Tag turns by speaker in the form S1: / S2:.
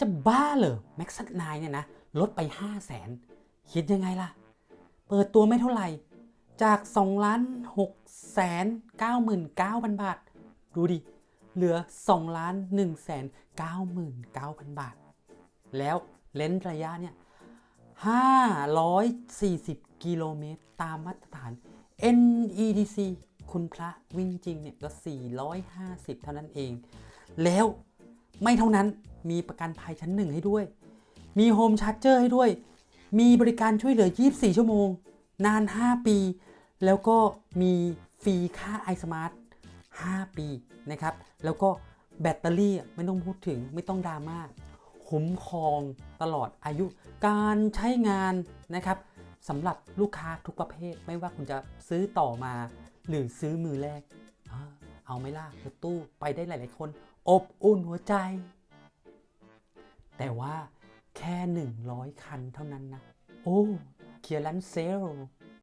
S1: จะบ้าเหรอแม็กซ์นายเนี่ยนะ ลดไป 5 0 0แสนคิดยังไงล่ะ เปิดตัวไม่เท่าไหร่ จาก2ล้าน6แสน99,000 บาท ดูดิ เหลือ2ล้าน1แสน99,000 บาท แล้วเลนส์ระยะเนี่ย 540 กิโลเมตรตามมาตรฐาน NEDC คุณพระวิ่งจริงเนี่ยก็ 450 เท่านั้นเอง แล้วไม่เท่านั้น มีประกันภัยชั้นหนึ่งให้ด้วย มีโฮมชาร์จเจอร์ให้ด้วย มีบริการช่วยเหลือ 24 ชั่วโมง นาน 5 ปี แล้วก็มีฟรีค่า iSmart 5 ปีนะครับ แล้วก็แบตเตอรี่ไม่ต้องพูดถึงไม่ต้องดราม่าคุ้มครองตลอดอายุการใช้งานนะครับสำหรับลูกค้าทุกประเภท ไม่ว่าคุณจะซื้อต่อมาหรือซื้อมือแรก เอาไหม่ล่ะรถตู้ไปได้หลาย ๆ คน อบอุ่นหัวใจ แต่ว่าแค่ 100 คันเท่านั้นนะ โอ้ เคียร์ลันเซล